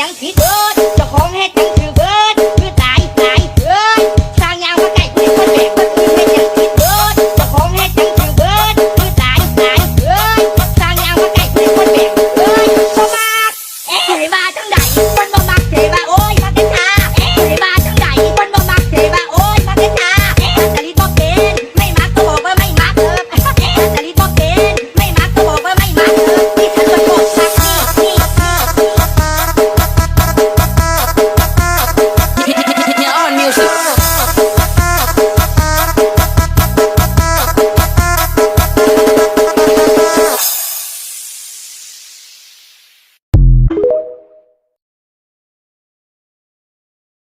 จังที่เบิร์ดจะาของเฮ็จังถือเบิร์ดคือตายตายเอ้ยสร้างยางมาไก่คนแบกคนอื่นเฮ็ดจังผิดเบิดเจ้ของเฮ็จังถือเบิดคือตายตายเอ้ยสร้างยางมาไก่คนคนแบกเอ้ยสมัคเอ้ว่าจังได